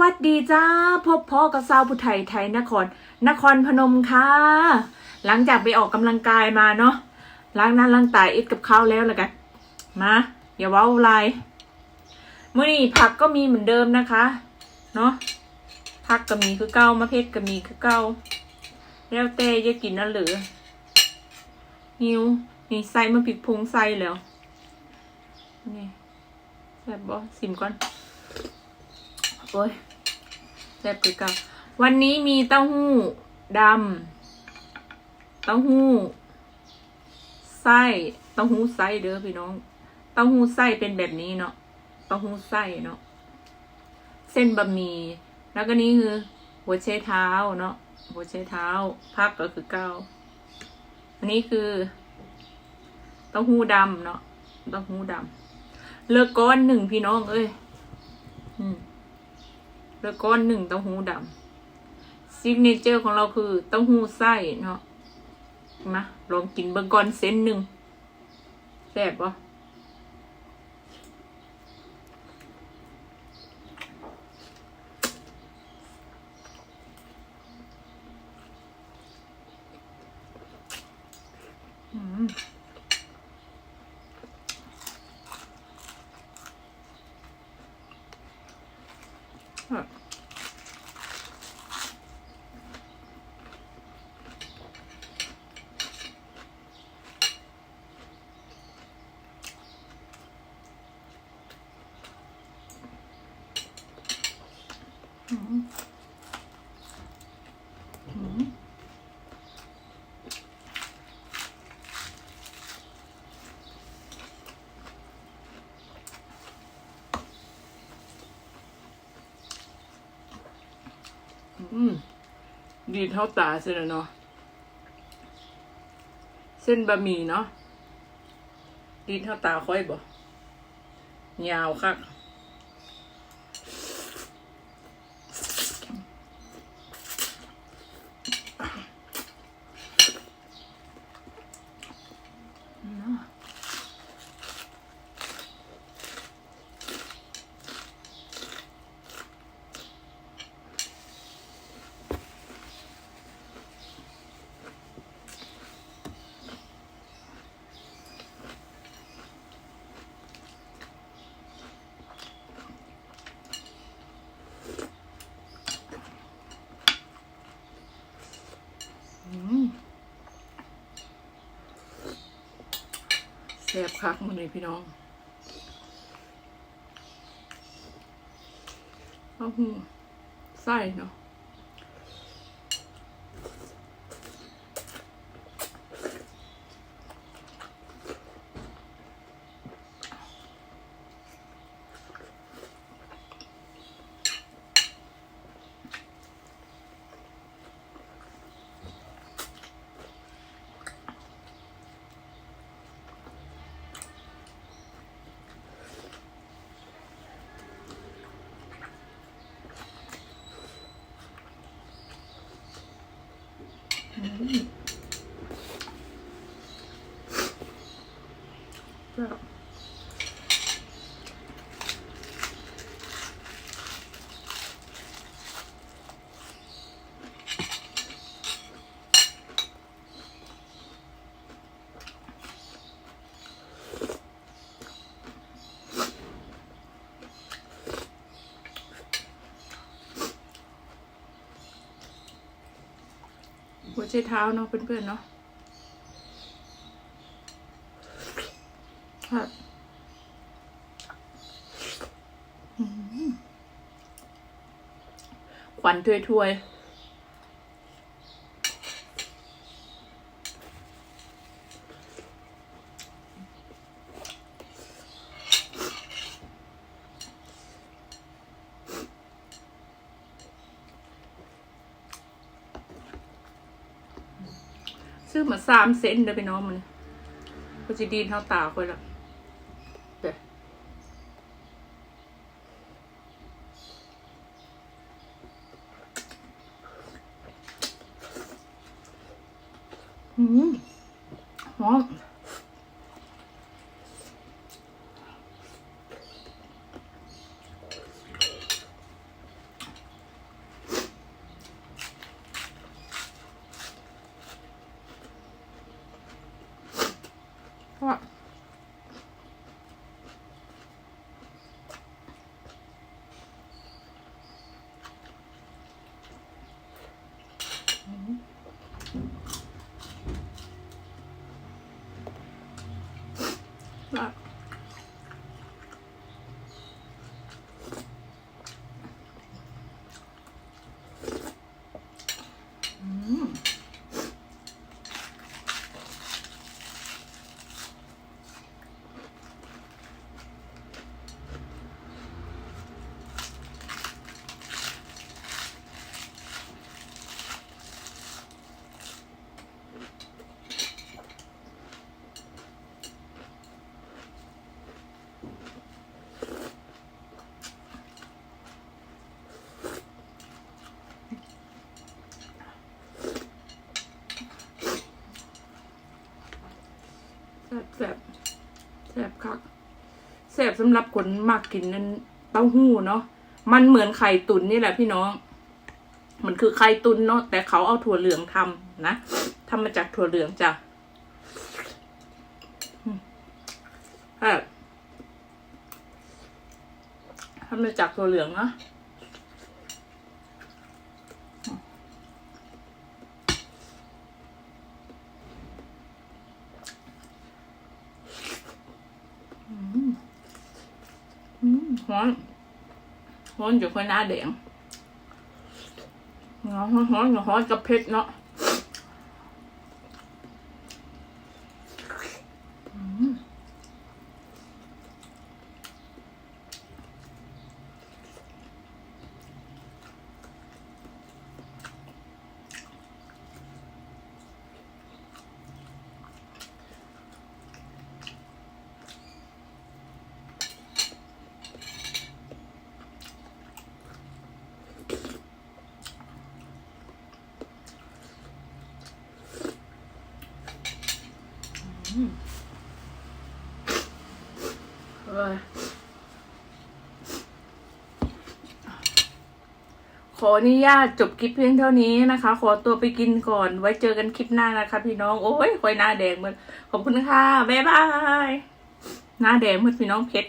วัสดีจ้า พบพ่อกับสาวผู้ไทยไทยนคร นครพนมค่ะ หลังจากไปออกกำลังกายมาเนาะล้างหน้าล้างตาอิดกับข้าวแล้วแล้วกันมาอย่าว้าลายมื่อนี้ผักก็มีเหมือนเดิมนะคะเนาะผักก็มีคือเก้ามะเพ็ดก็มีคือเก้าแล้วแต่จะกินนั่นหรือหิวนี่ใส่มะพริกพุงใส่แล้วนี่แบบบ่สิมก่อนโอ้ย แซ่บคือเก่าวันนี้มีเต้าหู้ดำเต้าหู้ไส้เต้าหู้ไส้เด้อพี่น้อง เต้าหู้ไส้เป็นแบบนี้เนาะเต้าหู้ไส้เนาะเส้นบะหมี่แล้วก็นี่คือ หัวเชเท้าเนาะหัวเชเท้าพักก็คือเก้าอันนี้คือเต้าหู้ดำเนาะเต้าหู้ดำเลือกก้อนหนึ่งพี่น้องเอ้ย อืม แล้วก็หนึ่งเต้าหู้ดำซิกเนเจอร์ของเราคือเต้าหู้ไส้เนาะมาลองกินเบอร์กอนเส้นหนึ่งแซ่บปะอืม อะ อืมอืม อืม ดีเท่าตาเส้นเนาะ เส้นบะหมี่เนาะ ดีเท่าตาค่อยบ่ยาวคัก แซ่บคักมันเลยพี่น้องเต้าหู้ไส้เนาะ แซ่บ หัวใจเท้าเนาะเพื่อนๆเนาะครับอืมควันถ้วยๆ ซื้อมาสามเซนเด้อพี่น้องมันก็จะดีนเท่าตาค่อยละเด้ออืมหอม 怖っ。あ。 ซ่บสำหรับคนมากกินนั้นเต้าหู้เนาะมันเหมือนไข่ตุ๋นนี่แหละพี่น้อง มันคือไข่ตุ๋นเนาะแต่เขาเอาถั่วเหลืองทำนะทำมาจากถั่วเหลืองจ้ะอืมแบบทำมาจากถั่วเหลืองเนาะ ฮ้อนฮ้อนอยู่คนหน้าแดงฮ้อนฮ้อนอยู่ฮ้อนกับเพชรเนาะ ขออนุญาตจบคลิปเพียงเท่านี้นะคะ ขอตัวไปกินก่อน ไว้เจอกันคลิปหน้านะคะ พี่น้อง โอ้ยคอยหน้าแดงเหมือนขอบคุณค่ะ บ๊ายบาย หน้าแดงเหมือนพี่น้องเพชร